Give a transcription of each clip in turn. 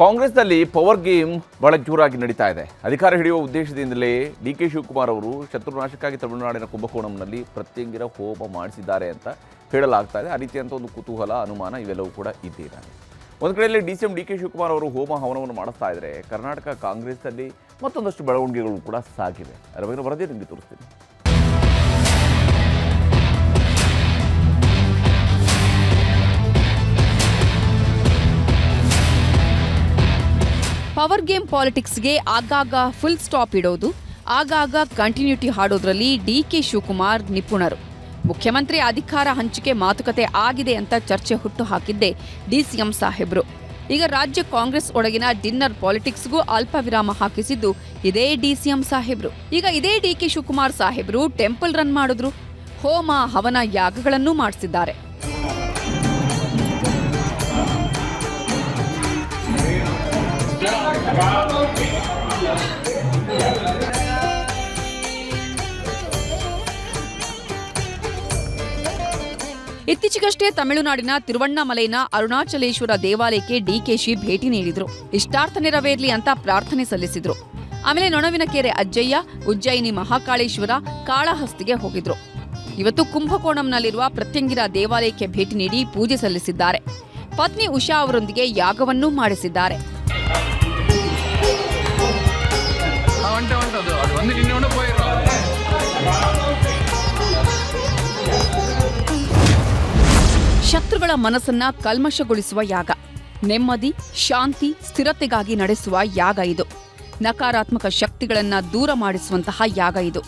ಕಾಂಗ್ರೆಸ್ನಲ್ಲಿ power game ಬಹಳ ಜೋರಾಗಿ ನಡೀತಾ ಇದೆ. ಅಧಿಕಾರ ಹಿಡಿಯುವ ಉದ್ದೇಶದಿಂದಲೇ ಡಿ ಕೆ ಶಿವಕುಮಾರ್ ಅವರು ಶತ್ರುನಾಶಕ್ಕಾಗಿ ತಮಿಳುನಾಡಿನ ಕುಂಭಕೋಣಂನಲ್ಲಿ ಪ್ರತ್ಯಂಗಿರ ಹೋಮ ಮಾಡಿಸಿದ್ದಾರೆ ಅಂತ ಹೇಳಲಾಗ್ತಾ ಇದೆ. ಆ ರೀತಿಯಂಥ ಒಂದು ಕುತೂಹಲ, ಅನುಮಾನ ಇವೆಲ್ಲವೂ ಕೂಡ ಇದ್ದೇನೆ ಇದೆ ಒಂದು ಕಡೆಯಲ್ಲಿ D C M D K Shivakumar ಅವರು ಹೋಮ ಹವನವನ್ನು ಮಾಡಿಸ್ತಾ ಇದ್ದರೆ ಕರ್ನಾಟಕ ಕಾಂಗ್ರೆಸ್ನಲ್ಲಿ ಮತ್ತೊಂದಷ್ಟು ಬೆಳವಣಿಗೆಗಳು ಕೂಡ ಸಾಗಿವೆ. ಅದರ ಬಗ್ಗೆ ವರದಿ ನಿಮಗೆ ತೋರಿಸ್ತೀನಿ. ಪವರ್ ಗೇಮ್ ಪಾಲಿಟಿಕ್ಸ್ಗೆ ಆಗಾಗ ಫುಲ್ ಸ್ಟಾಪ್ ಇಡೋದು, ಆಗಾಗ ಕಂಟಿನ್ಯೂಟಿ ಹಾಡೋದ್ರಲ್ಲಿ ಡಿ ಕೆ ಶಿವಕುಮಾರ್ ನಿಪುಣರು. ಮುಖ್ಯಮಂತ್ರಿ ಅಧಿಕಾರ ಹಂಚಿಕೆ ಮಾತುಕತೆ ಆಗಿದೆ ಅಂತ ಚರ್ಚೆ ಹುಟ್ಟು ಹಾಕಿದ್ದೆ ಡಿಸಿಎಂ ಸಾಹೇಬ್ರು. ಈಗ ರಾಜ್ಯ ಕಾಂಗ್ರೆಸ್ ಒಳಗಿನ ಡಿನ್ನರ್ ಪಾಲಿಟಿಕ್ಸ್ಗೂ ಅಲ್ಪ ವಿರಾಮ ಹಾಕಿಸಿದ್ದು ಇದೇ ಡಿಸಿಎಂ ಸಾಹೇಬ್ರು. ಈಗ ಇದೇ ಡಿ ಕೆ ಶಿವಕುಮಾರ್ ಸಾಹೇಬ್ರು ಟೆಂಪಲ್ ರನ್ ಮಾಡಿದ್ರು. ಹೋಮ, ಹವನ ಯಾಗಗಳನ್ನೂ ಮಾಡಿಸಿದ್ದಾರೆ. ಇತ್ತೀಚೆಗಷ್ಟೇ ತಮಿಳುನಾಡಿನ ತಿರುವಣ್ಣಾಮಲೈನ ಅರುಣಾಚಲೇಶ್ವರ ದೇವಾಲಯಕ್ಕೆ ಡಿಕೆಶಿ ಭೇಟಿ ನೀಡಿದ್ರು. ಇಷ್ಟಾರ್ಥ ನೆರವೇರ್ಲಿ ಅಂತ ಪ್ರಾರ್ಥನೆ ಸಲ್ಲಿಸಿದ್ರು. ಆಮೇಲೆ ನೊಣವಿನಕೆರೆ ಅಜ್ಜಯ್ಯ, ಉಜ್ಜಯಿನಿ ಮಹಾಕಾಳೇಶ್ವರ, ಕಾಳಹಸ್ತಿಗೆ ಹೋಗಿದ್ರು. ಇವತ್ತು ಕುಂಭಕೋಣಂನಲ್ಲಿರುವ ಪ್ರತ್ಯಂಗಿರ ದೇವಾಲಯಕ್ಕೆ ಭೇಟಿ ನೀಡಿ ಪೂಜೆ ಸಲ್ಲಿಸಿದ್ದಾರೆ. ಪತ್ನಿ ಉಷಾ ಅವರೊಂದಿಗೆ ಯಾಗವನ್ನೂ ಮಾಡಿಸಿದ್ದಾರೆ. வந்துட்டு வந்துட்டு அது அது வந்து நின்று போயிடும் ಶತ್ರುಗಳ ಮನಸ್ಸನ್ನ ಕಲ್ಮಶಗೊಳಿಸುವ ಯಾಗ ನೆಮ್ಮದಿ ಶಾಂತಿ ಸ್ಥಿರತೆಗಾಗಿ ನಡೆಸುವ ಯಾಗ ಇದು ನಕಾರಾತ್ಮಕ ಶಕ್ತಿಗಳನ್ನ ದೂರ ಮಾಡಿಸುವಂತಹ ಯಾಗ ಇದು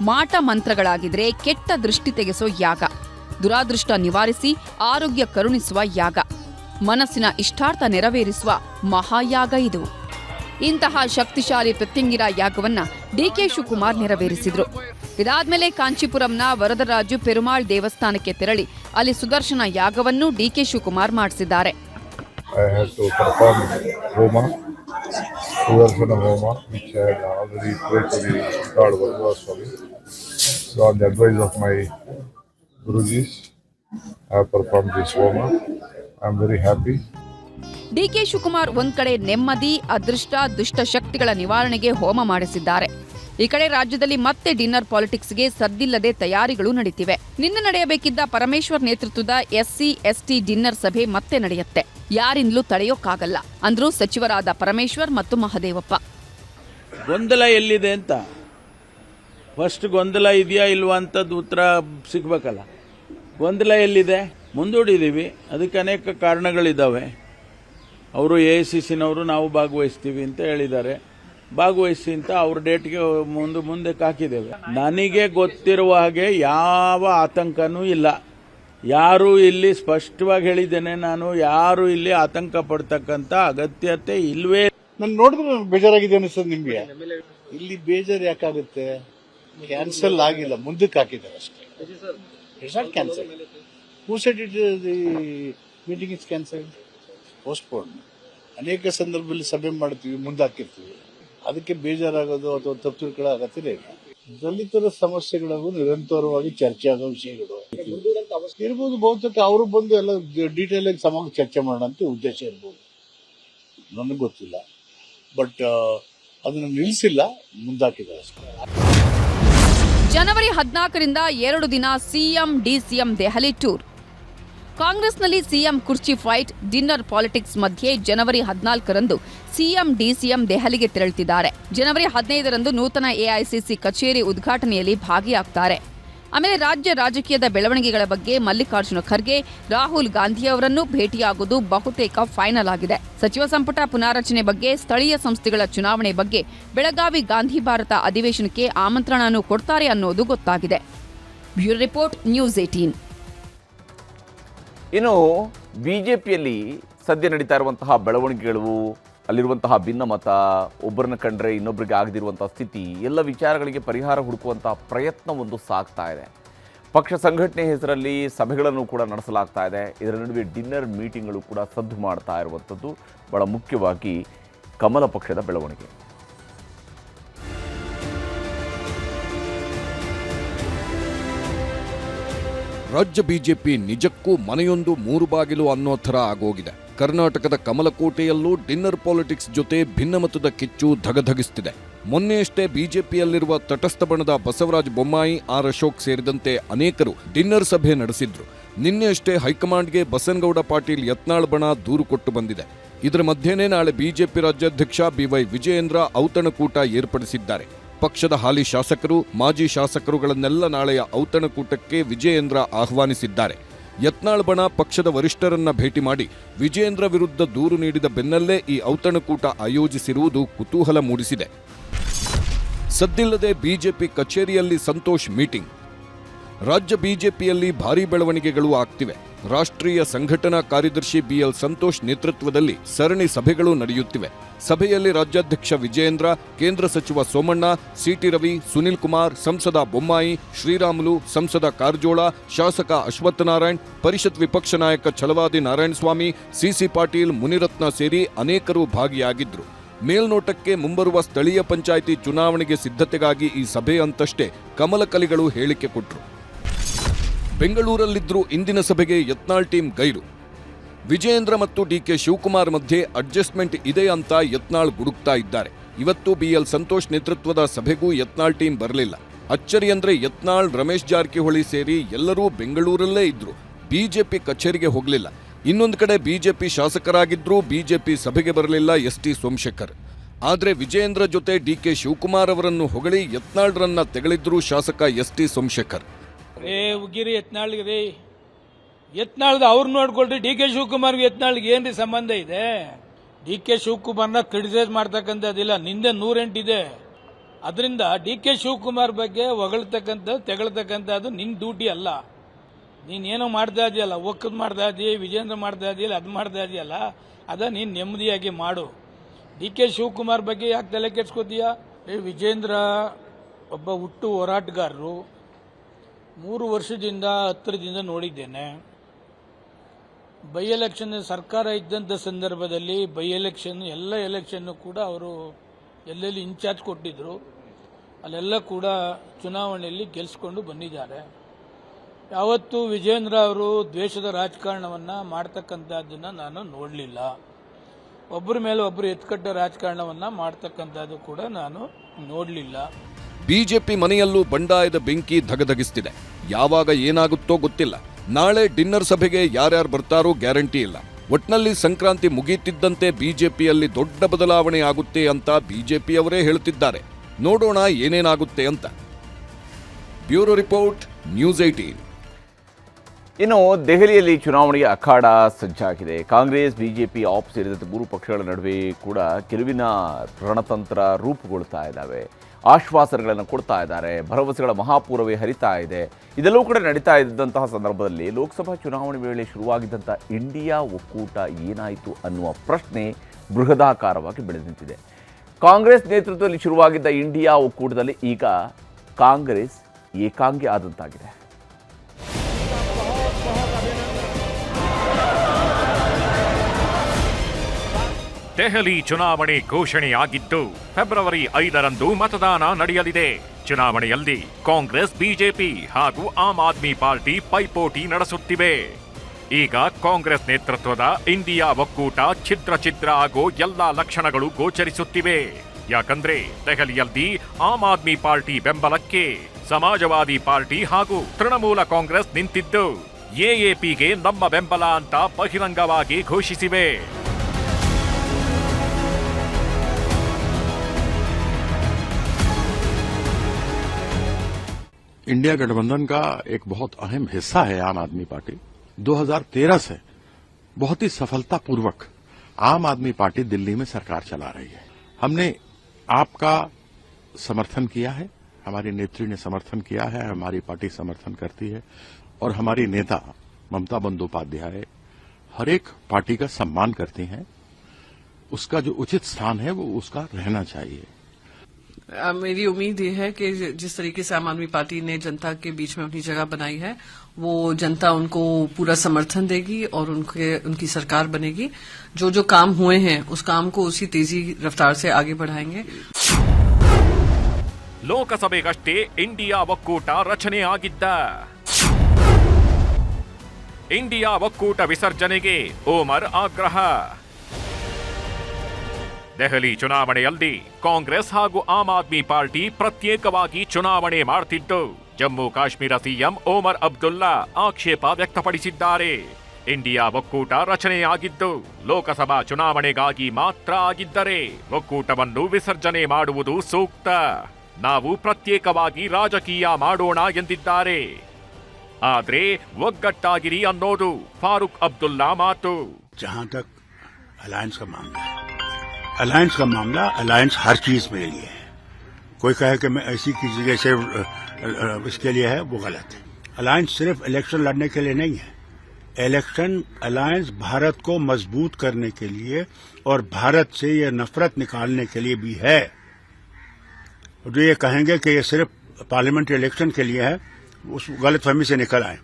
ಮಾಟ ಮಂತ್ರಗಳಾಗಿದ್ರೆ ಕೆಟ್ಟ ದೃಷ್ಟಿ ತೆಗೆಸೋ ಯಾಗ ದುರಾದೃಷ್ಟ ನಿವಾರಿಸಿ ಆರೋಗ್ಯ ಕರುಣಿಸುವ ಯಾಗ ಮನಸ್ಸಿನ ಇಷ್ಟಾರ್ಥ ನೆರವೇರಿಸುವ ಮಹಾಯಾಗ ಇದು ಇಂತಹ ಶಕ್ತಿಶಾಲಿ ಪ್ರತ್ಯಂಗಿರ ಯಾಗವನ್ನ ಡಿಕೆ ಶಿವಕುಮಾರ್ ನೆರವೇರಿಸಿದರು. ಇದಾದ್ಮೇಲೆ ಕಾಂಚೀಪುರಂನ ವರದರಾಜು ಪೆರುಮಾಳ್ ದೇವಸ್ಥಾನಕ್ಕೆ ತೆರಳಿ ಅಲ್ಲಿ ಸುದರ್ಶನ ಯಾಗವನ್ನು ಡಿಕೆ ಶಿವಕುಮಾರ್ ಮಾಡಿಸಿದ್ದಾರೆ. ಸುದರ್ಶನ ಹೋಮ advice of my I perform this I am very DK Shivakumar ಒಂದ್ ಕಡೆ ನೆಮ್ಮದಿ, ಅದೃಷ್ಟ, ದುಷ್ಟ ಶಕ್ತಿಗಳ ನಿವಾರಣೆಗೆ ಹೋಮ ಮಾಡಿಸಿದ್ದಾರೆ. ಈ ಕಡೆ ರಾಜ್ಯದಲ್ಲಿ ಮತ್ತೆ ಡಿನ್ನರ್ ಪಾಲಿಟಿಕ್ಸ್ಗೆ ಸದ್ದಿಲ್ಲದೆ ತಯಾರಿಗಳು ನಡೆಯುತ್ತಿವೆ ನಿನ್ನೆ ನಡೆಯಬೇಕಿದ್ದ ಪರಮೇಶ್ವರ್ ನೇತೃತ್ವದ ಎಸ್ಸಿ, ಎಸ್ಟಿ ಡಿನ್ನರ್ ಸಭೆ ಮತ್ತೆ ನಡೆಯುತ್ತೆ. ಯಾರಿಂದಲೂ ತಡೆಯೋಕ್ಕಾಗಲ್ಲ, ಅಂದ್ರು ಸಚಿವರಾದ ಪರಮೇಶ್ವರ್ ಮತ್ತು ಮಹದೇವಪ್ಪ. ಗೊಂದಲ ಎಲ್ಲಿದೆ ಅಂತ? ಫಸ್ಟ್ ಗೊಂದಲ ಇದೆಯಾ ಇಲ್ವಾ ಅಂತದ್ದು ಉತ್ತರ ಸಿಗ್ಬೇಕಲ್ಲ. ಗೊಂದಲ ಎಲ್ಲಿದೆ? ಮುಂದೂಡಿದೀವಿ ಅದಕ್ಕೆ ಅನೇಕ ಕಾರಣಗಳಿದ್ದಾವೆ. ಅವರು ಎ ಐ ಸಿ ಸಿನವರು ನಾವು ಭಾಗವಹಿಸ್ತೀವಿ ಅಂತ ಹೇಳಿದ್ದಾರೆ. ಭಾಗವಹಿಸಿ ಅಂತ ಅವ್ರ ಡೇಟ್ಗೆ ಮುಂದೆ ಮುಂದಕ್ಕೆ ಹಾಕಿದ್ದೇವೆ. ನನಗೆ ಗೊತ್ತಿರುವ ಹಾಗೆ ಯಾವ ಆತಂಕನೂ ಇಲ್ಲ. ಯಾರು ಇಲ್ಲಿ ಸ್ಪಷ್ಟವಾಗಿ ಹೇಳಿದ್ದೇನೆ, ನಾನು ಯಾರು ಇಲ್ಲಿ ಆತಂಕ ಪಡ್ತಕ್ಕಂಥ ಅಗತ್ಯತೆ ಇಲ್ವೇ ನಾನು ನೋಡಿದ್ರೆ ಬೇಜಾರಾಗಿದೆ ಅನಿಸ್ತದೆ ನಿಮ್ಗೆ. ಇಲ್ಲಿ ಬೇಜಾರು ಯಾಕಾಗುತ್ತೆ? ಕ್ಯಾನ್ಸಲ್ ಆಗಿಲ್ಲ, ಮುಂದಕ್ಕೆ ಹಾಕಿದ್ದಾರೆ ಅಷ್ಟೇ. Cancel who set it the meeting is cancel postpone ಅನೇಕ ಸಂದರ್ಭದಲ್ಲಿ ಸಭೆ ಮಾಡ್ತೀವಿ, ಮುಂದಾಕಿರ್ತೀವಿ. ಅದಕ್ಕೆ ಬೇಜಾರಾಗೋದು ಅಥವಾ ತಪ್ಪು ತಿಳ್ಕೊಳ್ಳೋ ಅಗತ್ಯ ಇಲ್ಲ. ದಲಿತರ ಸಮಸ್ಯೆಗಳಿಗೂ ನಿರಂತರವಾಗಿ ಚರ್ಚೆ ಆಗೋ ವಿಷಯಗಳು. ಇರ್ಬೋದು ಬಹುತೇಕ ಅವರು ಬಂದು ಎಲ್ಲ ಡೀಟೇಲ್ ಆಗಿ ಸಮ ಚರ್ಚೆ ಅಂತ ಉದ್ದೇಶ ಇರ್ಬೋದು. ನನಗೆ ಗೊತ್ತಿಲ್ಲ. ಬಟ್ ಅದನ್ನು ನಿಲ್ಲಿಸಿಲ್ಲ ಮುಂದಾಕಿದ್ದಾರೆ ಅಷ್ಟೇ. ಜನವರಿ ಹದಿನಾಲ್ಕರಿಂದ ಎರಡು ದಿನ ಸಿಎಂ ಡಿಸಿಎಂ ದೆಹಲಿ ಟೂರ್. ಕಾಂಗ್ರೆಸ್ನಲ್ಲಿ ಸಿಎಂ ಕುರ್ಚಿ ಫೈಟ್, ಡಿನ್ನರ್ ಪಾಲಿಟಿಕ್ಸ್ ಮಧ್ಯೆ ಜನವರಿ ಹದಿನಾಲ್ಕರಂದು ಸಿಎಂ ಡಿಸಿಎಂ ದೆಹಲಿಗೆ ತೆರಳುತ್ತಿದ್ದಾರೆ. ಜನವರಿ ಹದಿನೈದರಂದು ನೂತನ ಎಐಸಿಸಿ ಕಚೇರಿ ಉದ್ಘಾಟನೆಯಲ್ಲಿ ಭಾಗಿಯಾಗ್ತಾರೆ. ಆಮೇಲೆ ರಾಜ್ಯ ರಾಜಕೀಯದ ಬೆಳವಣಿಗೆಗಳ ಬಗ್ಗೆ ಮಲ್ಲಿಕಾರ್ಜುನ ಖರ್ಗೆ, ರಾಹುಲ್ ಗಾಂಧಿ ಅವರನ್ನು ಭೇಟಿಯಾಗುವುದು ಬಹುತೇಕ ಫೈನಲ್ ಆಗಿದೆ. ಸಚಿವ ಸಂಪುಟ ಪುನಾರಚನೆ ಬಗ್ಗೆ, ಸ್ಥಳೀಯ ಸಂಸ್ಥೆಗಳ ಚುನಾವಣೆ ಬಗ್ಗೆ ಬೆಳಗಾವಿ ಗಾಂಧಿ ಭಾರತ ಅಧಿವೇಶನಕ್ಕೆ ಆಮಂತ್ರಣನೂ ಕೊಡ್ತಾರೆ ಅನ್ನೋದು ಗೊತ್ತಾಗಿದೆ. Bureau report, news eighteen. ಇನ್ನು ಬಿ ಜೆ ಪಿಯಲ್ಲಿ ಸದ್ಯ ನಡೀತಾ ಇರುವಂತಹ ಬೆಳವಣಿಗೆಗಳು, ಅಲ್ಲಿರುವಂತಹ ಭಿನ್ನಮತ, ಒಬ್ಬರನ್ನ ಕಂಡ್ರೆ ಇನ್ನೊಬ್ಬರಿಗೆ ಆಗದಿರುವಂತಹ ಸ್ಥಿತಿ, ಎಲ್ಲ ವಿಚಾರಗಳಿಗೆ ಪರಿಹಾರ ಹುಡುಕುವಂತಹ ಪ್ರಯತ್ನ ಒಂದು ಸಾಗ್ತಾ ಇದೆ. ಪಕ್ಷ ಸಂಘಟನೆ ಹೆಸರಲ್ಲಿ ಸಭೆಗಳನ್ನು ಕೂಡ ನಡೆಸಲಾಗ್ತಾ ಇದೆ. ಇದರ ನಡುವೆ ಡಿನ್ನರ್ ಮೀಟಿಂಗ್ಗಳು ಕೂಡ ಸದ್ದು ಮಾಡ್ತಾ ಇರುವಂಥದ್ದು ಬಹಳ ಮುಖ್ಯವಾಗಿ ಕಮಲ ಪಕ್ಷದ ಬೆಳವಣಿಗೆ. ರಾಜ್ಯ ಬಿಜೆಪಿ ನಿಜಕ್ಕೂ ಮನೆಯೊಂದು ಮೂರು ಬಾಗಿಲು ಅನ್ನೋ ಥರ ಆಗೋಗಿದೆ. ಕರ್ನಾಟಕದ ಕಮಲಕೋಟೆಯಲ್ಲೂ ಡಿನ್ನರ್ ಪಾಲಿಟಿಕ್ಸ್ ಜೊತೆ ಭಿನ್ನಮತದ ಕಿಚ್ಚು ಧಗಧಗಿಸ್ತಿದೆ. ಮೊನ್ನೆಯಷ್ಟೇ ಬಿಜೆಪಿಯಲ್ಲಿರುವ ತಟಸ್ಥ ಬಣದ ಬಸವರಾಜ ಬೊಮ್ಮಾಯಿ ಆರ್ ಅಶೋಕ್ ಸೇರಿದಂತೆ ಅನೇಕರು ಡಿನ್ನರ್ ಸಭೆ ನಡೆಸಿದ್ರು. ನಿನ್ನೆಯಷ್ಟೇ ಹೈಕಮಾಂಡ್ಗೆ ಬಸನಗೌಡ ಪಾಟೀಲ್ ಯತ್ನಾಳ್ ಬಣ ದೂರು ಕೊಟ್ಟು ಬಂದಿದೆ. ಇದರ ಮಧ್ಯೆನೇ ನಾಳೆ ಬಿಜೆಪಿ ರಾಜ್ಯಾಧ್ಯಕ್ಷ ಬಿವೈ ವಿಜಯೇಂದ್ರ ಔತಣಕೂಟ ಏರ್ಪಡಿಸಿದ್ದಾರೆ. ಪಕ್ಷದ ಹಾಲಿ ಶಾಸಕರು, ಮಾಜಿ ಶಾಸಕರುಗಳನ್ನೆಲ್ಲ ನಾಳೆಯ ಔತಣಕೂಟಕ್ಕೆ ವಿಜಯೇಂದ್ರ ಆಹ್ವಾನಿಸಿದ್ದಾರೆ. ಯತ್ನಾಳ್ ಬಣ ಪಕ್ಷದ ವರಿಷ್ಠರನ್ನ ಭೇಟಿ ಮಾಡಿ ವಿಜಯೇಂದ್ರ ವಿರುದ್ಧ ದೂರು ನೀಡಿದ ಬೆನ್ನಲ್ಲೇ ಈ ಔತಣಕೂಟ ಆಯೋಜಿಸಿರುವುದು ಕುತೂಹಲ ಮೂಡಿಸಿದೆ. ಸದ್ದಿಲ್ಲದೆ ಬಿಜೆಪಿ ಕಚೇರಿಯಲ್ಲಿ ಸಂತೋಷ್ ಮೀಟಿಂಗ್. ರಾಜ್ಯ ಬಿಜೆಪಿಯಲ್ಲಿ ಭಾರೀ ಬೆಳವಣಿಗೆಗಳು ಆಗ್ತಿವೆ. ರಾಷ್ಟ್ರೀಯ ಸಂಘಟನಾ ಕಾರ್ಯದರ್ಶಿ ಬಿಎಲ್ ಸಂತೋಷ್ ನೇತೃತ್ವದಲ್ಲಿ ಸರಣಿ ಸಭೆಗಳು ನಡೆಯುತ್ತಿವೆ. ಸಭೆಯಲ್ಲಿ ರಾಜ್ಯಾಧ್ಯಕ್ಷ ವಿಜಯೇಂದ್ರ, ಕೇಂದ್ರ ಸಚಿವ ಸೋಮಣ್ಣ, ಸಿಟಿ ರವಿ, ಸುನಿಲ್ ಕುಮಾರ್, ಸಂಸದ ಬೊಮ್ಮಾಯಿ, ಶ್ರೀರಾಮುಲು, ಸಂಸದ ಕಾರಜೋಳ, ಶಾಸಕ ಅಶ್ವತ್ಥನಾರಾಯಣ್, ಪರಿಷತ್ ವಿಪಕ್ಷ ನಾಯಕ ಛಲವಾದಿ ನಾರಾಯಣಸ್ವಾಮಿ, ಸಿಸಿ ಪಾಟೀಲ್, ಮುನಿರತ್ನ ಸೇರಿ ಅನೇಕರು ಭಾಗಿಯಾಗಿದ್ದರು. ಮೇಲ್ನೋಟಕ್ಕೆ ಮುಂಬರುವ ಸ್ಥಳೀಯ ಪಂಚಾಯಿತಿ ಚುನಾವಣೆಗೆ ಸಿದ್ಧತೆಗಾಗಿ ಈ ಸಭೆ ಅಂತಷ್ಟೇ ಕಮಲಕಲಿಗಳು ಹೇಳಿಕೆ ಕೊಟ್ರು. ಬೆಂಗಳೂರಲ್ಲಿದ್ದರೂ ಇಂದಿನ ಸಭೆಗೆ ಯತ್ನಾಳ್ ಟೀಮ್ ಗೈರು. ವಿಜಯೇಂದ್ರ ಮತ್ತು ಡಿ ಕೆ ಶಿವಕುಮಾರ್ ಮಧ್ಯೆ ಅಡ್ಜಸ್ಟ್ಮೆಂಟ್ ಇದೆ ಅಂತ ಯತ್ನಾಳ್ ಗುಡುಕ್ತಾ ಇದ್ದಾರೆ. ಇವತ್ತು ಬಿಎಲ್ ಸಂತೋಷ್ ನೇತೃತ್ವದ ಸಭೆಗೂ ಯತ್ನಾಳ್ ಟೀಮ್ ಬರಲಿಲ್ಲ. ಅಚ್ಚರಿ ಅಂದ್ರೆ ಯತ್ನಾಳ್, ರಮೇಶ್ ಜಾರಕಿಹೊಳಿ ಸೇರಿ ಎಲ್ಲರೂ ಬೆಂಗಳೂರಲ್ಲೇ ಇದ್ರು. ಬಿಜೆಪಿ ಕಚೇರಿಗೆ ಹೋಗಲಿಲ್ಲ. ಇನ್ನೊಂದು ಕಡೆ ಬಿಜೆಪಿ ಶಾಸಕರಾಗಿದ್ರೂ ಬಿಜೆಪಿ ಸಭೆಗೆ ಬರಲಿಲ್ಲ ಎಸ್ ಟಿ ಸೋಮಶೇಖರ್. ಆದರೆ ವಿಜಯೇಂದ್ರ ಜೊತೆ ಡಿಕೆ ಶಿವಕುಮಾರ್ ಅವರನ್ನು ಹೊಗಳಿ ಯತ್ನಾಳ್ರನ್ನ ತೆಗಳಿದ್ರು ಶಾಸಕ ಎಸ್ ಟಿ ಸೋಮಶೇಖರ್. ರೇ ಉಗಿರಿ, ಯತ್ನಾಳ್ಗೆ ರೀ ಯತ್ನಾಳ್ದು ಅವ್ರು ನೋಡ್ಕೊಳ್ರಿ, ಡಿ ಕೆ ಶಿವಕುಮಾರ್ಗೆ ಯತ್ನಾಳ್ಗೆ ಏನ್ರಿ ಸಂಬಂಧ ಇದೆ? ಡಿ ಕೆ ಶಿವಕುಮಾರ್ನ ಕ್ರಿಟಿಸೈಸ್ ಮಾಡ್ತಕ್ಕಂಥದ್ದಿಲ್ಲ ನಿಂದೆ ನೂರೆಂಟಿದೆ ಅದರಿಂದ ಡಿ ಕೆ ಶಿವಕುಮಾರ್ ಬಗ್ಗೆ ಹೊಗಳ್ತಕ್ಕಂಥ ತೆಗಳ್ತಕ್ಕಂಥದ್ದು ನಿನ್ನ ಡ್ಯೂಟಿ ಅಲ್ಲ. ನೀನೇನೋ ಮಾಡ್ತಾ ಇದೆಯಲ್ಲ ಒಕ್ಕದ್ ಮಾಡ್ತಾ ಇದೀಯ, ವಿಜೇಂದ್ರ ಮಾಡ್ತಾ ಇದೆಯಲ್ಲ ಅದು ಮಾಡ್ತಾ ಇದೆಯಲ್ಲ ಅದ ನೀನು ನೆಮ್ಮದಿಯಾಗಿ ಮಾಡು. ಡಿ ಕೆ ಶಿವಕುಮಾರ್ ಬಗ್ಗೆ ಯಾಕೆ ತಲೆ ಕೆಡ್ಸ್ಕೋತೀಯ? ಏ, ವಿಜೇಂದ್ರ, ಒಬ್ಬ ಹುಟ್ಟು ಹೋರಾಟಗಾರರು ಮೂರು ವರ್ಷದಿಂದ, ಹತ್ತಿರದಿಂದ ನೋಡಿದ್ದೇನೆ. ಬೈ ಎಲೆಕ್ಷನ್ ಸರ್ಕಾರ ಇದ್ದಂಥ ಸಂದರ್ಭದಲ್ಲಿ ಬೈ ಎಲೆಕ್ಷನ್ ಎಲ್ಲ ಎಲೆಕ್ಷನ್ನು ಕೂಡ ಅವರು ಎಲ್ಲೆಲ್ಲಿ ಇನ್ಚಾರ್ಜ್ ಕೊಟ್ಟಿದ್ರು, ಅಲ್ಲೆಲ್ಲ ಕೂಡ ಚುನಾವಣೆಯಲ್ಲಿ ಗೆಲ್ಲಿಸ್ಕೊಂಡು ಬಂದಿದ್ದಾರೆ. ಯಾವತ್ತೂ ವಿಜೇಂದ್ರ ಅವರು ದ್ವೇಷದ ರಾಜಕಾರಣವನ್ನು ಮಾಡ್ತಕ್ಕಂಥದ್ದನ್ನು ನಾನು ನೋಡಲಿಲ್ಲ. ಒಬ್ಬರ ಮೇಲೆ ಒಬ್ಬರು ಎತ್ಕಟ್ಟ ರಾಜಕಾರಣವನ್ನು ಮಾಡ್ತಕ್ಕಂಥದ್ದು ಕೂಡ ನಾನು ನೋಡಲಿಲ್ಲ. ಬಿಜೆಪಿ ಮನೆಯಲ್ಲೂ ಬಂಡಾಯದ ಬೆಂಕಿ ಧಗಧಗಿಸ್ತಿದೆ. ಯಾವಾಗ ಏನಾಗುತ್ತೋ ಗೊತ್ತಿಲ್ಲ. ನಾಳೆ ಡಿನ್ನರ್ ಸಭೆಗೆ ಯಾರ್ಯಾರು ಬರ್ತಾರೋ ಗ್ಯಾರಂಟಿ ಇಲ್ಲ. ಒಟ್ನಲ್ಲಿ ಸಂಕ್ರಾಂತಿ ಮುಗಿಯುತ್ತಿದ್ದಂತೆ ಬಿಜೆಪಿಯಲ್ಲಿ ದೊಡ್ಡ ಬದಲಾವಣೆ ಆಗುತ್ತೆ ಅಂತ ಬಿಜೆಪಿಯವರೇ ಹೇಳ್ತಿದ್ದಾರೆ. ನೋಡೋಣ ಏನೇನಾಗುತ್ತೆ ಅಂತ. ಬ್ಯೂರೋ ರಿಪೋರ್ಟ್, ನ್ಯೂಸ್ ಏಟೀನ್ ಇನ್ನು ದೆಹಲಿಯಲ್ಲಿ ಚುನಾವಣೆಗೆ ಅಖಾಡ ಸಜ್ಜಾಗಿದೆ. ಕಾಂಗ್ರೆಸ್, ಬಿಜೆಪಿ, ಆಪ್ ಸೇರಿದಂತೆ ಮೂರು ಪಕ್ಷಗಳ ನಡುವೆ ಕೂಡ ಗೆಲುವಿನ ರಣತಂತ್ರ ರೂಪುಗೊಳ್ತಾ ಇದ್ದಾವೆ. ಆಶ್ವಾಸನೆಗಳನ್ನು ಕೊಡ್ತಾ ಇದ್ದಾರೆ. ಭರವಸೆಗಳ ಮಹಾಪೂರವೇ ಹರಿತಾ ಇದೆ. ಇದೆಲ್ಲವೂ ಕೂಡ ನಡೀತಾ ಇದ್ದಂತಹ ಸಂದರ್ಭದಲ್ಲಿ ಲೋಕಸಭಾ ಚುನಾವಣೆ ವೇಳೆ ಶುರುವಾಗಿದ್ದಂಥ ಇಂಡಿಯಾ ಒಕ್ಕೂಟ ಏನಾಯಿತು ಅನ್ನುವ ಪ್ರಶ್ನೆ ಬೃಹದಾಕಾರವಾಗಿ ಬೆಳೆದು ಕಾಂಗ್ರೆಸ್ ನೇತೃತ್ವದಲ್ಲಿ ಶುರುವಾಗಿದ್ದ ಇಂಡಿಯಾ ಒಕ್ಕೂಟದಲ್ಲಿ ಈಗ ಕಾಂಗ್ರೆಸ್ ಏಕಾಂಗಿ ಆದಂತಾಗಿದೆ. ದೆಹಲಿ ಚುನಾವಣೆ ಘೋಷಣೆಯಾಗಿದ್ದು ಫೆಬ್ರವರಿ ಐದರಂದು ಮತದಾನ ನಡೆಯಲಿದೆ. ಚುನಾವಣೆಯಲ್ಲಿ ಕಾಂಗ್ರೆಸ್, ಬಿಜೆಪಿ ಹಾಗೂ ಆಮ್ ಆದ್ಮಿ ಪಾರ್ಟಿ ಪೈಪೋಟಿ ನಡೆಸುತ್ತಿವೆ. ಈಗ ಕಾಂಗ್ರೆಸ್ ನೇತೃತ್ವದ ಇಂಡಿಯಾ ಒಕ್ಕೂಟ ಛಿದ್ರ ಛಿದ್ರ ಆಗೋ ಎಲ್ಲಾ ಲಕ್ಷಣಗಳು ಗೋಚರಿಸುತ್ತಿವೆ. ಯಾಕಂದ್ರೆ ದೆಹಲಿಯಲ್ಲಿ ಆಮ್ ಆದ್ಮಿ ಪಾರ್ಟಿ ಬೆಂಬಲಕ್ಕೆ ಸಮಾಜವಾದಿ ಪಾರ್ಟಿ ಹಾಗೂ ತೃಣಮೂಲ ಕಾಂಗ್ರೆಸ್ ನಿಂತಿದ್ದು. ಎಎಪಿಗೆ ನಮ್ಮ ಬೆಂಬಲ ಅಂತ ಬಹಿರಂಗವಾಗಿ ಘೋಷಿಸಿವೆ. इंडिया गठबंधन का एक बहुत अहम हिस्सा है आम आदमी पार्टी। 2013 से बहुत ही सफलतापूर्वक आम आदमी पार्टी दिल्ली में सरकार चला रही है। हमने आपका समर्थन किया है, हमारी नेत्री ने समर्थन किया है, हमारी पार्टी समर्थन करती है, और हमारी नेता ममता बंदोपाध्याय हर एक पार्टी का सम्मान करती हैं। उसका जो उचित स्थान है, वो उसका रहना चाहिए। मेरी उम्मीद ये है कि जिस तरीके से आम आदमी पार्टी ने जनता के बीच में अपनी जगह बनाई है वो जनता उनको पूरा समर्थन देगी और उनके उनकी सरकार बनेगी जो जो काम हुए हैं उस काम को उसी तेजी रफ्तार से आगे बढ़ाएंगे ಲೋಕಸಭೆಗಷ್ಟೇ ಇಂಡಿಯಾ ಒಕ್ಕೂಟ ರಚನೆ ಆಗಿದ್ದ ಇಂಡಿಯಾ ಒಕ್ಕೂಟ ವಿಸರ್ಜನೆಗೆ ಓಮರ್ ಆಗ್ರಹ ದೆಹಲಿ ಚುನಾವಣೆಯಲ್ಲಿ ಕಾಂಗ್ರೆಸ್ ಹಾಗೂ ಆಮ್ ಆದ್ಮಿ ಪಾರ್ಟಿ ಪ್ರತ್ಯೇಕವಾಗಿ ಚುನಾವಣೆ ಮಾಡ್ತಿದ್ದು ಜಮ್ಮು ಕಾಶ್ಮೀರ ಸಿಎಂ ಓಮರ್ ಅಬ್ದುಲ್ಲಾ ಆಕ್ಷೇಪ ವ್ಯಕ್ತಪಡಿಸಿದ್ದಾರೆ. ಇಂಡಿಯಾ ಒಕ್ಕೂಟ ರಚನೆಯಾಗಿದ್ದು, ಲೋಕಸಭಾ ಚುನಾವಣೆಗಾಗಿ ಮಾತ್ರ ಆಗಿದ್ದರೆ ಒಕ್ಕೂಟವನ್ನು ವಿಸರ್ಜನೆ ಮಾಡುವುದು ಸೂಕ್ತ. ನಾವು ಪ್ರತ್ಯೇಕವಾಗಿ ರಾಜಕೀಯ ಮಾಡೋಣ ಎಂದಿದ್ದಾರೆ. ಆದರೆ ಒಗ್ಗಟ್ಟಾಗಿರಿ ಅನ್ನೋದು ಫಾರೂಕ್ ಅಬ್ದುಲ್ಲಾ ಮಾತು. अलायंस का मामला अलायंस हर चीज़ में लिए है। कोई कहे कि मैं ऐसी किसी जैसे इसके लिए है, वो गलत है। अलायंस सिर्फ़ इलेक्शन लड़ने के लिए नहीं है। इलेक्शन अलायंस भारत को मज़बूत करने के लिए और भारत से ये नफरत निकालने के लिए भी है। जो ये कहेंगे कि ये सिर्फ़ पार्लियामेंट्री इलेक्शन के लिए है, उस गलतफहमी से निकल आए।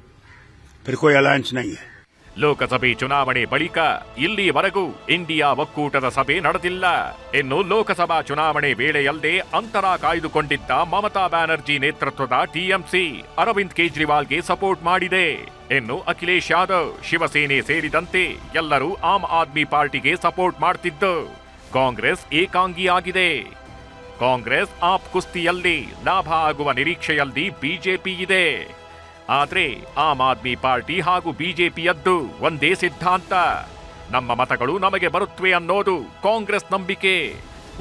फिर कोई अलायंस नहीं है। ಲೋಕಸಭೆ ಚುನಾವಣೆ ಬಳಿಕ ಇಲ್ಲಿವರೆಗೂ ಇಂಡಿಯಾ ಒಕ್ಕೂಟದ ಸಭೆ ನಡೆದಿಲ್ಲ. ಇನ್ನು ಲೋಕಸಭಾ ಚುನಾವಣೆ ವೇಳೆಯಲ್ಲದೆ ಅಂತರ ಕಾಯ್ದುಕೊಂಡಿದ್ದ ಮಮತಾ ಬ್ಯಾನರ್ಜಿ ನೇತೃತ್ವದ ಟಿಎಂಸಿ ಅರವಿಂದ್ ಕೇಜ್ರಿವಾಲ್ಗೆ ಸಪೋರ್ಟ್ ಮಾಡಿದೆ. ಇನ್ನು ಅಖಿಲೇಶ್ ಯಾದವ್, ಶಿವಸೇನೆ ಸೇರಿದಂತೆ ಎಲ್ಲರೂ ಆಮ್ ಆದ್ಮಿ ಪಾರ್ಟಿಗೆ ಸಪೋರ್ಟ್ ಮಾಡ್ತಿದ್ದು. ಕಾಂಗ್ರೆಸ್ ಏಕಾಂಗಿಯಾಗಿದೆ. ಕಾಂಗ್ರೆಸ್ ಆಪ್ ಕುಸ್ತಿಯಲ್ಲಿ ಲಾಭ ಆಗುವ ನಿರೀಕ್ಷೆಯಲ್ಲಿ ಬಿಜೆಪಿ ಇದೆ. ಆದ್ರೆ ಆಮ್ ಆದ್ಮಿ ಪಾರ್ಟಿ ಹಾಗೂ ಬಿಜೆಪಿಯದ್ದು ಒಂದೇ ಸಿದ್ಧಾಂತ. ನಮ್ಮ ಮತಗಳು ನಮಗೆ ಬರುತ್ತವೆ ಅನ್ನೋದು ಕಾಂಗ್ರೆಸ್ ನಂಬಿಕೆ.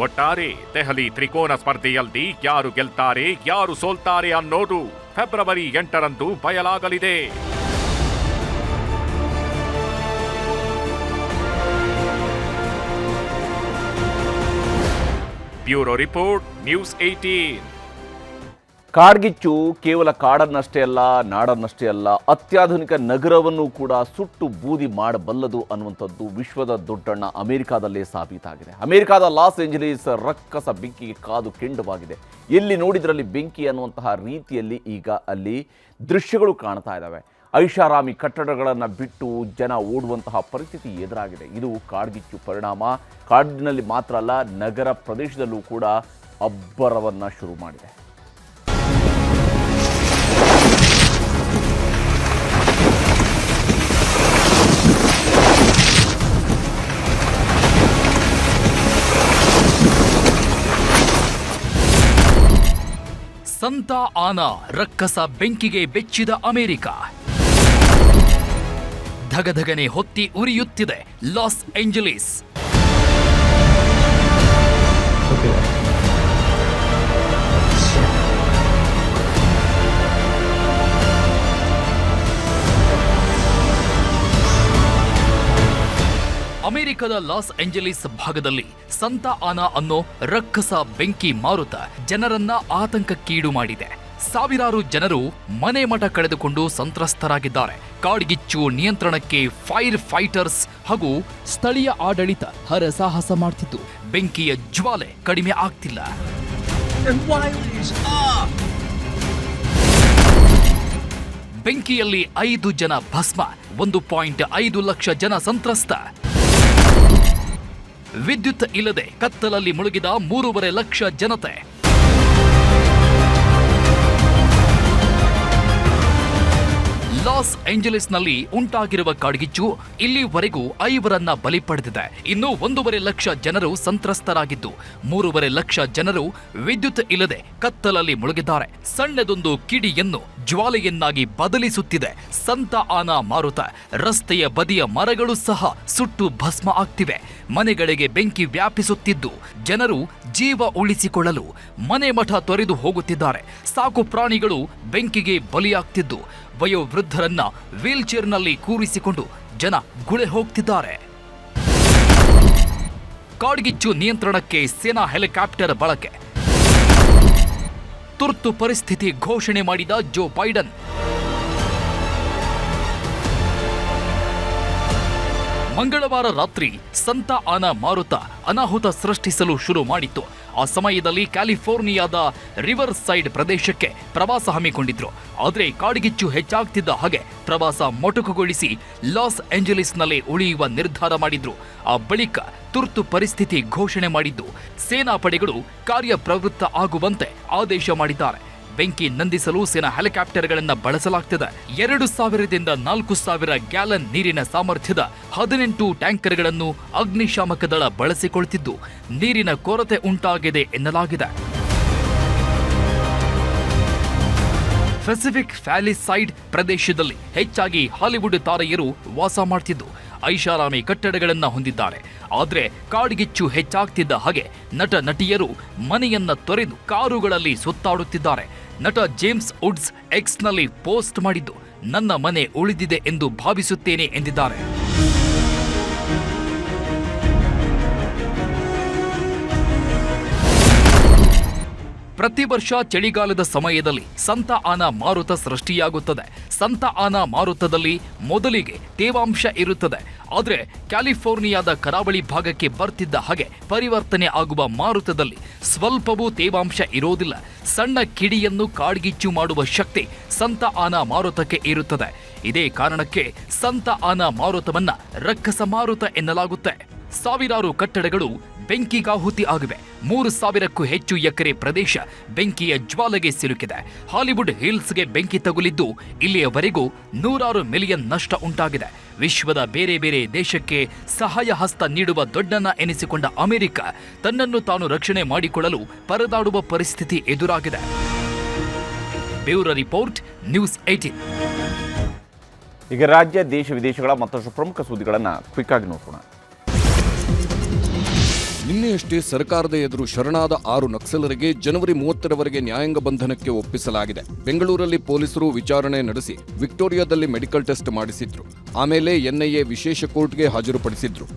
ಒಟ್ಟಾರೆ ದೆಹಲಿ ತ್ರಿಕೋನ ಸ್ಪರ್ಧೆಯಲ್ಲಿ ಯಾರು ಗೆಲ್ತಾರೆ, ಯಾರು ಸೋಲ್ತಾರೆ ಅನ್ನೋದು ಫೆಬ್ರವರಿ ಎಂಟರಂದು ಬಯಲಾಗಲಿದೆ. ಬ್ಯೂರೋ ರಿಪೋರ್ಟ್, ನ್ಯೂಸ್ ಏಟೀನ್ ಕಾಡ್ಗಿಚ್ಚು ಕೇವಲ ಕಾಡನ್ನಷ್ಟೇ ಅಲ್ಲ, ನಾಡನ್ನಷ್ಟೇ ಅಲ್ಲ, ಅತ್ಯಾಧುನಿಕ ನಗರವನ್ನು ಕೂಡ ಸುಟ್ಟು ಬೂದಿ ಮಾಡಬಲ್ಲದು ಅನ್ನುವಂಥದ್ದು ವಿಶ್ವದ ದೊಡ್ಡಣ್ಣ ಅಮೆರಿಕಾದಲ್ಲೇ ಸಾಬೀತಾಗಿದೆ. ಅಮೆರಿಕಾದ ಲಾಸ್ ಏಂಜಲೀಸ್ ರಕ್ಕಸ ಬೆಂಕಿಗೆ ಕಾದು ಕೆಂಡವಾಗಿದೆ. ಎಲ್ಲಿ ನೋಡಿದ್ರಲ್ಲಿ ಬೆಂಕಿ ಅನ್ನುವಂತಹ ರೀತಿಯಲ್ಲಿ ಈಗ ಅಲ್ಲಿ ದೃಶ್ಯಗಳು ಕಾಣ್ತಾ ಇದ್ದಾವೆ. ಐಷಾರಾಮಿ ಕಟ್ಟಡಗಳನ್ನು ಬಿಟ್ಟು ಜನ ಓಡುವಂತಹ ಪರಿಸ್ಥಿತಿ ಎದುರಾಗಿದೆ. ಇದು ಕಾಡ್ಗಿಚ್ಚು ಪರಿಣಾಮ. ಕಾಡಿನಲ್ಲಿ ಮಾತ್ರ ಅಲ್ಲ, ನಗರ ಪ್ರದೇಶದಲ್ಲೂ ಕೂಡ ಅಬ್ಬರವನ್ನು ಶುರು ಮಾಡಿದೆ. ಸಂತ ಆನಾ ರಕ್ಕಸ ಬೆಂಕಿಗೆ ಬೆಚ್ಚಿದ ಅಮೆರಿಕ. ಧಗಧಗನೆ ಹೊತ್ತಿ ಉರಿಯುತ್ತಿದೆ ಲಾಸ್ ಏಂಜಲೀಸ್. ಅಮೆರಿಕದ ಲಾಸ್ ಏಂಜಲೀಸ್ ಭಾಗದಲ್ಲಿ ಸಂತ ಆನಾ ಅನ್ನೋ ರಕ್ಕಸ ಬೆಂಕಿ ಮಾರುತ ಜನರನ್ನ ಆತಂಕಕ್ಕೀಡು ಮಾಡಿದೆ. ಸಾವಿರಾರು ಜನರು ಮನೆ ಮಠ ಕಳೆದುಕೊಂಡು ಸಂತ್ರಸ್ತರಾಗಿದ್ದಾರೆ. ಕಾಡ್ಗಿಚ್ಚು ನಿಯಂತ್ರಣಕ್ಕೆ ಫೈರ್ ಫೈಟರ್ಸ್ ಹಾಗೂ ಸ್ಥಳೀಯ ಆಡಳಿತ ಹರಸಾಹಸ ಮಾಡ್ತಿದ್ದು ಬೆಂಕಿಯ ಜ್ವಾಲೆ ಕಡಿಮೆ ಆಗ್ತಿಲ್ಲ. ಬೆಂಕಿಯಲ್ಲಿ ಐದು ಜನ ಭಸ್ಮ ಒಂದು ಪಾಯಿಂಟ್ ಐದು ಲಕ್ಷ ಜನ ಸಂತ್ರಸ್ತ. ವಿದ್ಯುತ್ ಇಲ್ಲದೆ ಕತ್ತಲಲ್ಲಿ ಮುಳುಗಿದ ಮೂರುವರೆ ಲಕ್ಷ ಜನತೆ. ಲಾಸ್ ಏಂಜಲೀಸ್ನಲ್ಲಿ ಉಂಟಾಗಿರುವ ಕಾಡ್ಗಿಚ್ಚು ಇಲ್ಲಿವರೆಗೂ ಐವರನ್ನ ಬಲಿ ಪಡೆದಿದೆ. ಇನ್ನು ಒಂದೂವರೆ ಲಕ್ಷ ಜನರು ಸಂತ್ರಸ್ತರಾಗಿದ್ದು, ಮೂರುವರೆ ಲಕ್ಷ ಜನರು ವಿದ್ಯುತ್ ಇಲ್ಲದೆ ಕತ್ತಲಲ್ಲಿ ಮುಳುಗಿದ್ದಾರೆ. ಸಣ್ಣದೊಂದು ಕಿಡಿಯನ್ನು ಜ್ವಾಲೆಯನ್ನಾಗಿ ಬದಲಿಸುತ್ತಿದೆ. ಸಂತ ಆನ ಮಾರುತ, ರಸ್ತೆಯ ಬದಿಯ ಮರಗಳು ಸಹ ಸುಟ್ಟು ಭಸ್ಮ ಆಗ್ತಿವೆ. ಮನೆಗಳಿಗೆ ಬೆಂಕಿ ವ್ಯಾಪಿಸುತ್ತಿದ್ದು, ಜನರು ಜೀವ ಉಳಿಸಿಕೊಳ್ಳಲು ಮನೆ ಮಠ ತೊರೆದು ಹೋಗುತ್ತಿದ್ದಾರೆ. ಸಾಕು ಪ್ರಾಣಿಗಳು ಬೆಂಕಿಗೆ ಬಲಿಯಾಗ್ತಿದ್ದು ವಯೋವೃದ್ಧರನ್ನ ವೀಲ್ಚೇರ್ನಲ್ಲಿ ಕೂರಿಸಿಕೊಂಡು ಜನ ಗುಳೆ ಹೋಗ್ತಿದ್ದಾರೆ. ಕಾಡ್ಗಿಚ್ಚು ನಿಯಂತ್ರಣಕ್ಕೆ ಸೇನಾ ಹೆಲಿಕಾಪ್ಟರ್ ಬಳಕೆ. ತುರ್ತು ಪರಿಸ್ಥಿತಿ ಘೋಷಣೆ ಮಾಡಿದ ಜೋ ಬೈಡನ್. ಮಂಗಳವಾರ ರಾತ್ರಿ ಸಂತ ಆನ ಮಾರುತ ಅನಾಹುತ ಸೃಷ್ಟಿಸಲು ಶುರು ಮಾಡಿತ್ತು. ಆ ಸಮಯದಲ್ಲಿ ಕ್ಯಾಲಿಫೋರ್ನಿಯಾದ ರಿವರ್ ಸೈಡ್ ಪ್ರದೇಶಕ್ಕೆ ಪ್ರವಾಸ ಹಮ್ಮಿಕೊಂಡಿದ್ರು. ಆದರೆ ಕಾಡ್ಗಿಚ್ಚು ಹೆಚ್ಚಾಗ್ತಿದ್ದ ಹಾಗೆ ಪ್ರವಾಸ ಮೊಟಕುಗೊಳಿಸಿ ಲಾಸ್ ಏಂಜಲೀಸ್ನಲ್ಲಿ ಉಳಿಯುವ ನಿರ್ಧಾರ ಮಾಡಿದ್ರು. ಆ ಬಳಿಕ ತುರ್ತು ಪರಿಸ್ಥಿತಿ ಘೋಷಣೆ ಮಾಡಿದ್ದು. ಸೇನಾ ಪಡೆಗಳು ಕಾರ್ಯಪ್ರವೃತ್ತ ಆಗುವಂತೆ ಆದೇಶ ಮಾಡಿದ್ದಾರೆ. ಬೆಂಕಿ ನಂದಿಸಲು ಸೇನಾ ಹೆಲಿಕಾಪ್ಟರ್ಗಳನ್ನು ಬಳಸಲಾಗ್ತಿದೆ. ಎರಡು ಸಾವಿರದಿಂದ ನಾಲ್ಕು ಸಾವಿರ ಗ್ಯಾಲನ್ ನೀರಿನ ಸಾಮರ್ಥ್ಯದ ಹದಿನೆಂಟು ಟ್ಯಾಂಕರ್ಗಳನ್ನು ಅಗ್ನಿಶಾಮಕ ದಳ ಬಳಸಿಕೊಳ್ತಿದ್ದು, ನೀರಿನ ಕೊರತೆ ಉಂಟಾಗಿದೆ ಎನ್ನಲಾಗಿದೆ. ಪೆಸಿಫಿಕ್ ಫ್ಯಾಲಿಸೈಡ್ ಪ್ರದೇಶದಲ್ಲಿ ಹೆಚ್ಚಾಗಿ ಹಾಲಿವುಡ್ ತಾರೆಯರು ವಾಸ ಮಾಡ್ತಿದ್ದು, ಐಷಾರಾಮಿ ಕಟ್ಟಡಗಳನ್ನು ಹೊಂದಿದ್ದಾರೆ. ಆದರೆ ಕಾಡ್ಗಿಚ್ಚು ಹೆಚ್ಚಾಗ್ತಿದ್ದ ಹಾಗೆ ನಟ ನಟಿಯರು ಮನೆಯನ್ನ ತೊರೆದು ಕಾರುಗಳಲ್ಲಿ ಸುತ್ತಾಡುತ್ತಿದ್ದಾರೆ. ನಟ ಜೇಮ್ಸ್ ವುಡ್ಸ್ ಎಕ್ಸ್ನಲ್ಲಿ ಪೋಸ್ಟ್ ಮಾಡಿದ್ದು ನನ್ನ ಮನೆ ಉಳಿದಿದೆ ಎಂದು ಭಾವಿಸುತ್ತೇನೆ ಎಂದಿದ್ದಾರೆ. ಪ್ರತಿ ವರ್ಷ ಚಳಿಗಾಲದ ಸಮಯದಲ್ಲಿ ಸಂತ ಆನ ಮಾರುತ ಸೃಷ್ಟಿಯಾಗುತ್ತದೆ. ಸಂತ ಆನ ಮಾರುತದಲ್ಲಿ ಮೊದಲಿಗೆ ತೇವಾಂಶ ಇರುತ್ತದೆ. ಆದರೆ ಕ್ಯಾಲಿಫೋರ್ನಿಯಾದ ಕರಾವಳಿ ಭಾಗಕ್ಕೆ ಬರ್ತಿದ್ದ ಹಾಗೆ ಪರಿವರ್ತನೆ ಆಗುವ ಮಾರುತದಲ್ಲಿ ಸ್ವಲ್ಪವೂ ತೇವಾಂಶ ಇರೋದಿಲ್ಲ. ಸಣ್ಣ ಕಿಡಿಯನ್ನು ಕಾಡ್ಗಿಚ್ಚು ಮಾಡುವ ಶಕ್ತಿ ಸಂತ ಆನ ಮಾರುತಕ್ಕೆ ಇರುತ್ತದೆ. ಇದೇ ಕಾರಣಕ್ಕೆ ಸಂತ ಆನ ಮಾರುತವನ್ನ ರಕ್ಕಸ ಮಾರುತ ಎನ್ನಲಾಗುತ್ತೆ. ಸಾವಿರಾರು ಕಟ್ಟಡಗಳು ಬೆಂಕಿಗಾಹುತಿ ಆಗಿವೆ. ಮೂರು ಸಾವಿರಕ್ಕೂ ಹೆಚ್ಚು ಎಕರೆ ಪ್ರದೇಶ ಬೆಂಕಿಯ ಜ್ವಾಲೆಗೆ ಸಿಲುಕಿದೆ. ಹಾಲಿವುಡ್ ಹಿಲ್ಸ್ಗೆ ಬೆಂಕಿ ತಗುಲಿದ್ದು ಇಲ್ಲಿಯವರೆಗೂ ನೂರಾರು ಮಿಲಿಯನ್ ನಷ್ಟ ಉಂಟಾಗಿದೆ. ವಿಶ್ವದ ಬೇರೆ ಬೇರೆ ದೇಶಕ್ಕೆ ಸಹಾಯ ಹಸ್ತ ನೀಡುವ ದೊಡ್ಡನ ಎನಿಸಿಕೊಂಡ ಅಮೆರಿಕ ತನ್ನನ್ನು ತಾನು ರಕ್ಷಣೆ ಮಾಡಿಕೊಳ್ಳಲು ಪರದಾಡುವ ಪರಿಸ್ಥಿತಿ ಎದುರಾಗಿದೆ. ಬ್ಯೂರೋ ರಿಪೋರ್ಟ್, ನ್ಯೂಸ್ ಏಟೀನ್ ಈಗ ರಾಜ್ಯ, ದೇಶ, ವಿದೇಶಗಳ ಮತ್ತಷ್ಟು ಪ್ರಮುಖ ಸುದ್ದಿಗಳನ್ನು ಕ್ವಿಕ್ ಆಗಿ ನೋಡೋಣ ನಿನ್ನೆಯಷ್ಟೇ ಸರ್ಕಾರದ ಎದುರು ಶರಣಾದ ಆರು ನಕ್ಸಲರಿಗೆ ಜನವರಿ ಮೂವತ್ತರವರೆಗೆ ನ್ಯಾಯಾಂಗ ಬಂಧನಕ್ಕೆ ಒಪ್ಪಿಸಲಾಗಿದೆ. ಬೆಂಗಳೂರಲ್ಲಿ ಪೊಲೀಸರು ವಿಚಾರಣೆ ನಡೆಸಿ ವಿಕ್ಟೋರಿಯಾದಲ್ಲಿ ಮೆಡಿಕಲ್ ಟೆಸ್ಟ್ ಮಾಡಿಸಿದ್ರು. ಆಮೇಲೆ ಎನ್ಐಎ ವಿಶೇಷ ಕೋರ್ಟ್ಗೆ ಹಾಜರುಪಡಿಸಿದ್ರು.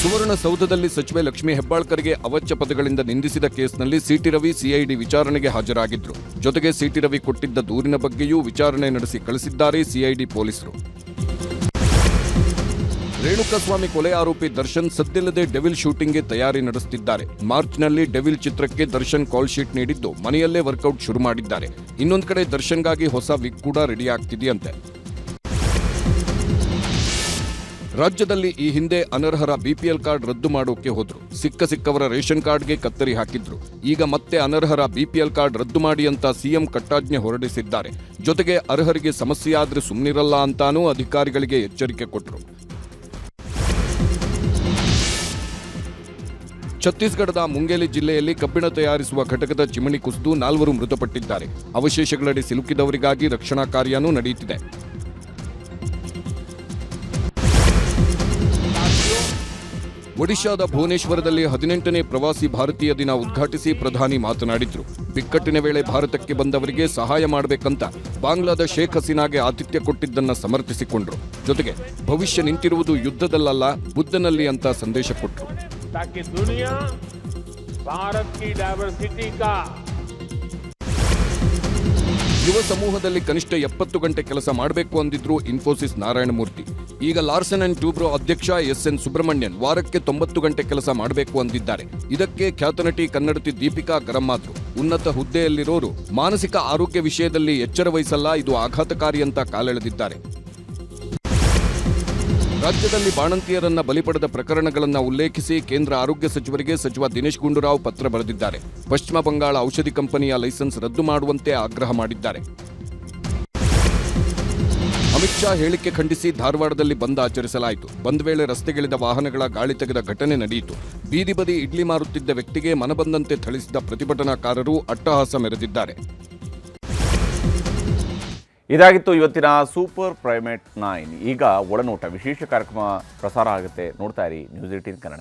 ಸುವರ್ಣಸೌಧದಲ್ಲಿ ಸಚಿವೆ ಲಕ್ಷ್ಮೀ ಹೆಬ್ಬಾಳ್ಕರ್ಗೆ ಅವಚ್ಚ ಪದಗಳಿಂದ ನಿಂದಿಸಿದ ಕೇಸ್ನಲ್ಲಿ ಸಿಟಿ ರವಿ ಸಿಐಡಿ ವಿಚಾರಣೆಗೆ ಹಾಜರಾಗಿದ್ರು. ಜೊತೆಗೆ ಸಿಟಿ ರವಿ ಕೊಟ್ಟಿದ್ದ ದೂರಿನ ಬಗ್ಗೆಯೂ ವಿಚಾರಣೆ ನಡೆಸಿ ಕಳಿಸಿದ್ದಾರೆ ಸಿಐಡಿ ಪೊಲೀಸರು. ರೇಣುಕಾಸ್ವಾಮಿ ಕೊಲೆ ಆರೋಪಿ ದರ್ಶನ್ ಸದ್ದಿಲ್ಲದೆ ಡೆವಿಲ್ ಶೂಟಿಂಗ್ಗೆ ತಯಾರಿ ನಡೆಸುತ್ತಿದ್ದಾರೆ ಮಾರ್ಚ್ನಲ್ಲಿ ಡೆವಿಲ್ ಚಿತ್ರಕ್ಕೆ ದರ್ಶನ್ ಕಾಲ್ ಶೀಟ್ ನೀಡಿದ್ದು ಮನೆಯಲ್ಲೇ ವರ್ಕೌಟ್ ಶುರು ಮಾಡಿದ್ದಾರೆ. ಇನ್ನೊಂದು ಕಡೆ ದರ್ಶನ್ಗಾಗಿ ಹೊಸ ವಿಕ್ ಕೂಡ ರೆಡಿ ಆಗ್ತಿದೆಯಂತೆ. ರಾಜ್ಯದಲ್ಲಿ ಈ ಹಿಂದೆ ಅನರ್ಹರ ಬಿಪಿಎಲ್ ಕಾರ್ಡ್ ರದ್ದು ಮಾಡೋಕೆ ಹೋದ್ರು. ಸಿಕ್ಕ ಸಿಕ್ಕವರ ರೇಷನ್ ಕಾರ್ಡ್ಗೆ ಕತ್ತರಿ ಹಾಕಿದ್ರು. ಈಗ ಮತ್ತೆ ಅನರ್ಹರ ಬಿಪಿಎಲ್ ಕಾರ್ಡ್ ರದ್ದು ಮಾಡಿ ಅಂತ ಸಿಎಂ ಕಟ್ಟಾಜ್ಞೆ ಹೊರಡಿಸಿದ್ದಾರೆ. ಜೊತೆಗೆ ಅರ್ಹರಿಗೆ ಸಮಸ್ಯೆಯಾದ್ರೆ ಸುಮ್ಮನಿರಲ್ಲ ಅಂತಾನೂ ಅಧಿಕಾರಿಗಳಿಗೆ ಎಚ್ಚರಿಕೆ ಕೊಟ್ಟರು ಛತ್ತೀಸ್ಗಢದ ಮುಂಗೇಲಿ ಜಿಲ್ಲೆಯಲ್ಲಿ ಕಬ್ಬಿಣ ತಯಾರಿಸುವ ಘಟಕದ ಚಿಮಣಿ ಕುಸಿದು ನಾಲ್ವರು ಮೃತಪಟ್ಟಿದ್ದಾರೆ. ಅವಶೇಷಗಳಡಿ ಸಿಲುಕಿದವರಿಗಾಗಿ ರಕ್ಷಣಾ ಕಾರ್ಯನೂ ನಡೆಯುತ್ತಿದೆ. ಒಡಿಶಾದ ಭುವನೇಶ್ವರದಲ್ಲಿ ಹದಿನೆಂಟನೇ ಪ್ರವಾಸಿ ಭಾರತೀಯ ದಿನ ಉದ್ಘಾಟಿಸಿ ಪ್ರಧಾನಿ ಮಾತನಾಡಿದ್ರು. ಬಿಕ್ಕಟ್ಟಿನ ವೇಳೆ ಭಾರತಕ್ಕೆ ಬಂದವರಿಗೆ ಸಹಾಯ ಮಾಡಬೇಕಂತ ಬಾಂಗ್ಲಾದ ಶೇಖ್ ಹಸೀನಾಗೆ ಆತಿಥ್ಯ ಕೊಟ್ಟಿದ್ದನ್ನ ಸಮರ್ಥಿಸಿಕೊಂಡ್ರು. ಜೊತೆಗೆ ಭವಿಷ್ಯ ನಿಂತಿರುವುದು ಯುದ್ಧದಲ್ಲಲ್ಲ, ಬುದ್ಧನಲ್ಲಿ ಅಂತ ಸಂದೇಶ ಕೊಟ್ರು. ताकि दुनिया भारत की डायवर्सिटी का ಯುವ ಸಮೂಹದಲ್ಲಿ ಕನಿಷ್ಠ ಎಪ್ಪತ್ತು ಗಂಟೆ ಕೆಲಸ ಮಾಡಬೇಕು ಅಂದಿದ್ರು ಇನ್ಫೋಸಿಸ್ ನಾರಾಯಣಮೂರ್ತಿ ಈಗ ಲಾರ್ಸನ್ ಅಂಡ್ ಟ್ಯೂಬ್ರೋ ಅಧ್ಯಕ್ಷ ಎಸ್ ಎನ್ ಸುಬ್ರಹ್ಮಣ್ಯನ್ ವಾರಕ್ಕೆ ತೊಂಬತ್ತು ಗಂಟೆ ಕೆಲಸ ಮಾಡಬೇಕು ಅಂದಿದ್ದಾರೆ ಇದಕ್ಕೆ ಖ್ಯಾತ ನಟಿ ಕನ್ನಡತಿ ದೀಪಿಕಾ ಗರಂ ಉನ್ನತ ಹುದ್ದೆಯಲ್ಲಿರೋರು ಮಾನಸಿಕ ಆರೋಗ್ಯ ವಿಷಯದಲ್ಲಿ ಎಚ್ಚರ ವಹಿಸಲ್ಲ ಇದು ಆಘಾತಕಾರಿ ಅಂತ ಕಾಲೆಳೆದಿದ್ದಾರೆ ರಾಜ್ಯದಲ್ಲಿ ಬಾಣಂತಿಯರನ್ನ ಬಲಿ ಪಡೆದ ಪ್ರಕರಣಗಳನ್ನು ಉಲ್ಲೇಖಿಸಿ ಕೇಂದ್ರ ಆರೋಗ್ಯ ಸಚಿವರಿಗೆ ಸಚಿವ ದಿನೇಶ್ ಗುಂಡೂರಾವ್ ಪತ್ರ ಬರೆದಿದ್ದಾರೆ. ಪಶ್ಚಿಮ ಬಂಗಾಳ ಔಷಧಿ ಕಂಪನಿಯ ಲೈಸೆನ್ಸ್ ರದ್ದು ಮಾಡುವಂತೆ ಆಗ್ರಹ ಮಾಡಿದ್ದಾರೆ. ಅಮಿತ್ ಶಾ ಹೇಳಿಕೆ ಖಂಡಿಸಿ ಧಾರವಾಡದಲ್ಲಿ ಬಂದ್ ಆಚರಿಸಲಾಯಿತು. ಬಂದ್ ವೇಳೆ ರಸ್ತೆಗಿಳಿದ ವಾಹನಗಳ ಗಾಳಿ ತೆಗೆದ ಘಟನೆ ನಡೆಯಿತು. ಬೀದಿ ಬದಿ ಇಡ್ಲಿ ಮಾರುತ್ತಿದ್ದ ವ್ಯಕ್ತಿಗೆ ಮನಬಂದಂತೆ ಥಳಿಸಿದ ಪ್ರತಿಭಟನಾಕಾರರು ಅಟ್ಟಹಾಸ ಮೆರೆದಿದ್ದಾರೆ. ಇದಾಗಿತ್ತು ಇವತ್ತಿನ ಸೂಪರ್ ಪ್ರೈಮೇಟ್ ನೈನ್. ಈಗ ಒಳನೋಟ ವಿಶೇಷ ಕಾರ್ಯಕ್ರಮ ಪ್ರಸಾರ ಆಗುತ್ತೆ. ನೋಡ್ತಾ ಇರಿ ನ್ಯೂಸ್ ಏಟೀನ್ ಕನ್ನಡ.